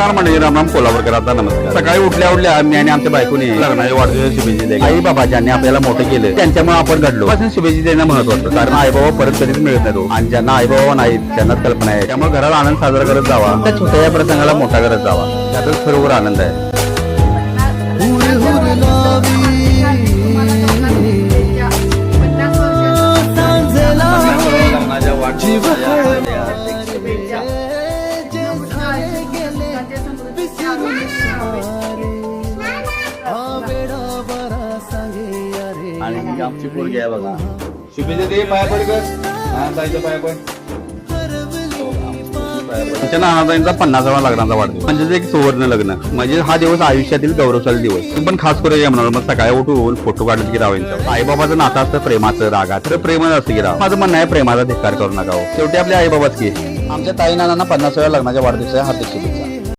नमस्कार म्हणजे रामराम कोल्हापूरकरांचा नमस्कार. सकाळी उठल्या उठल्या मी आणि आमच्या बायकोने लग्नाच्या वाढदिवस शुभेच्छा दिल्या. आई बाबा ज्यांनी आपल्याला मोठं केलं त्यांच्यामुळे आपण घडलो. पासून शुभेच्छा देणं महत्वाचं कारण आई बाबा परत कधीच मिळत नाही. आणि ज्यांना आई बाबा नाहीत त्यांनाच कल्पना आहे त्यामुळे घरात आनंद साजरा करत जावा. त्या छोट्या या प्रसंगाला मोठा करत जावा. त्यातच खरोखर आनंद आहे. आणि ही आमची पोरगी आहे बघा. शुभेच्छा दे पाया पड कर पाया पड. नानाबाईंचा पन्नासावा लग्नाचा वाढदिवस. म्हणजे एक सुवर्ण लग्न म्हणजे हा दिवस आयुष्यातील गौरवशाली दिवस. तू पण खास करून या म्हणून मग सकाळी उठून फोटो काढले की रावांचं आई बाबाचं नातं असतं प्रेमाचं रागात तर प्रेमच असतं की राव. माझं म्हणणं आहे प्रेमाचा धिक्कार करू नका हो. शेवटी आपले आई बाबाच की. आमच्या ताई नानांना पन्नासाव्या लग्नाच्या वाढदिवसाच्या हार्दिक शुभेच्छा.